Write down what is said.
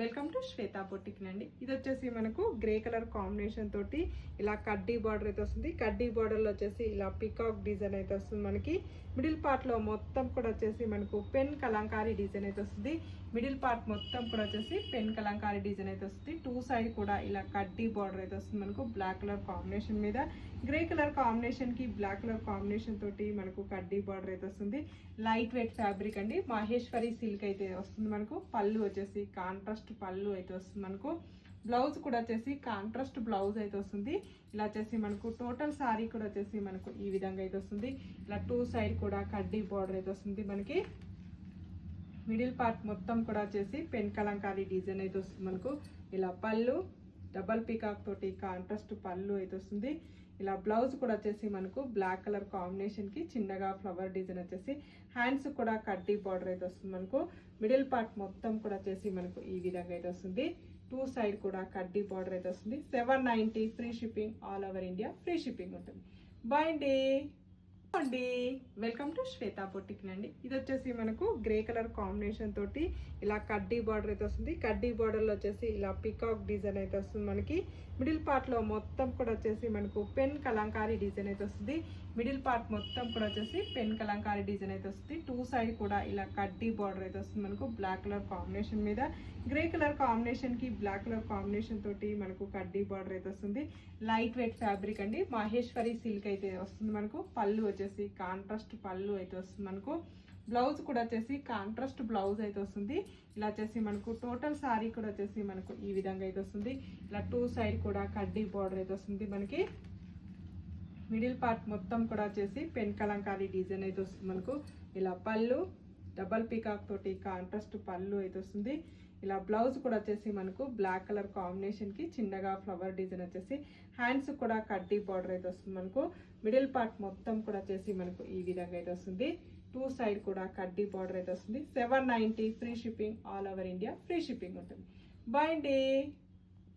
Welcome to Shweta boutique అండి ఇది వచ్చేసి మనకు గ్రే కలర్ కాంబినేషన్ తోటి ఇలా కడ్డీ బార్డర్ అయితే వస్తుంది. కడ్డీ బార్డర్లో వచ్చేసి ఇలా పికాక్ డిజైన్ అయితే వస్తుంది మనకి. మిడిల్ పార్ట్లో మొత్తం కూడా వచ్చేసి మనకు పెన్ కలంకారీ డిజైన్ అయితే వస్తుంది. మిడిల్ పార్ట్ మొత్తం కూడా వచ్చేసి పెన్ కలంకారీ డిజైన్ అయితే వస్తుంది. టూ సైడ్ కూడా ఇలా కడ్డీ బార్డర్ అయితే వస్తుంది మనకు బ్లాక్ కలర్ కాంబినేషన్ మీద. గ్రే కలర్ కాంబినేషన్కి బ్లాక్ కలర్ కాంబినేషన్ తోటి మనకు కడ్డీ బార్డర్ అయితే వస్తుంది. లైట్ వెయిట్ ఫ్యాబ్రిక్ అండి. మహేశ్వరి సిల్క్ అయితే వస్తుంది మనకు. పళ్ళు వచ్చేసి కాంట్రాస్ట్ పళ్ళు అయితే వస్తుంది మనకు. బ్లౌజ్ కూడా వచ్చేసి కాంట్రాస్ట్ బ్లౌజ్ అయితే వస్తుంది. ఇలా వచ్చేసి మనకు టోటల్ శారీ కూడా వచ్చేసి మనకు ఈ విధంగా అయితే వస్తుంది. ఇలా టూ సైడ్ కూడా కడ్డీ బార్డర్ అయితే వస్తుంది మనకి. మిడిల్ పార్ట్ మొత్తం కూడా వచ్చేసి పెన్ కలంకారీ డిజైన్ అయితే వస్తుంది మనకు. ఇలా పళ్ళు డబల్ పీకాక్ తోటి కాంట్రాస్ట్ పళ్ళు అయితే వస్తుంది. ఇలా బ్లౌజ్ కూడా వచ్చేసి మనకు బ్లాక్ కలర్ కాంబినేషన్కి చిన్నగా ఫ్లవర్ డిజైన్ వచ్చేసి హ్యాండ్స్ కూడా కడ్డీ బార్డర్ అయితే వస్తుంది మనకు. మిడిల్ పార్ట్ మొత్తం కూడా వచ్చేసి మనకు ఈ విధంగా అయితే వస్తుంది. టూ సైడ్ కూడా కడ్డీ బార్డర్ అయితే వస్తుంది. Seven ninety free shipping all over India free shipping ఉంటుంది. బాయ్ అండి అండి. వెల్కమ్ టు శ్వేతా బొట్టిక్ అండి ఇది వచ్చేసి మనకు గ్రే కలర్ కాంబినేషన్ తోటి ఇలా కడ్డీ బార్డర్ అయితే వస్తుంది. కడ్డీ బార్డర్లో వచ్చేసి ఇలా పికాక్ డిజైన్ అయితే వస్తుంది మనకి. మిడిల్ పార్ట్లో మొత్తం కూడా వచ్చేసి మనకు పెన్ కలంకారీ డిజైన్ అయితే వస్తుంది. మిడిల్ పార్ట్ మొత్తం కూడా వచ్చేసి పెన్ కలంకారీ డిజైన్ అయితే వస్తుంది. టూ సైడ్ కూడా ఇలా కడ్డీ బార్డర్ అయితే వస్తుంది మనకు బ్లాక్ కలర్ కాంబినేషన్ మీద. గ్రే కలర్ కాంబినేషన్కి బ్లాక్ కలర్ కాంబినేషన్ తోటి మనకు కడ్డీ బార్డర్ అయితే వస్తుంది. లైట్ వెయిట్ ఫ్యాబ్రిక్ అండి. మహేశ్వరి సిల్క్ అయితే వస్తుంది మనకు. పళ్ళు వచ్చేసి వచ్చేసి కాంట్రాస్ట్ పళ్ళు అయితే వస్తుంది మనకు. బ్లౌజ్ కూడా వచ్చేసి కాంట్రాస్ట్ బ్లౌజ్ అయితే వస్తుంది. ఇలా వచ్చేసి మనకు టోటల్ సారీ కూడా వచ్చేసి మనకు ఈ విధంగా అయితే వస్తుంది. ఇలా టూ సైడ్ కూడా కడ్డీ బార్డర్ అయితే వస్తుంది మనకి. మిడిల్ పార్ట్ మొత్తం కూడా వచ్చేసి పెన్ కలంకారీ డిజైన్ అయితే వస్తుంది మనకు. ఇలా పళ్ళు డబల్ పీకాక్ తోటి కాంట్రాస్ట్ పళ్ళు అయితే వస్తుంది. ఇలా బ్లౌజ్ కూడా వచ్చేసి మనకు బ్లాక్ కలర్ కాంబినేషన్కి చిన్నగా ఫ్లవర్ డిజైన్ వచ్చేసి హ్యాండ్స్ కూడా కడ్డీ బార్డర్ అయితే వస్తుంది మనకు. మిడిల్ పార్ట్ మొత్తం కూడా వచ్చేసి మనకు ఈ విధంగా అయితే వస్తుంది. టూ సైడ్ కూడా కడ్డీ బార్డర్ అయితే వస్తుంది. Seven ninety free shipping all over India free shipping ఉంటుంది. బాయ్ అండి.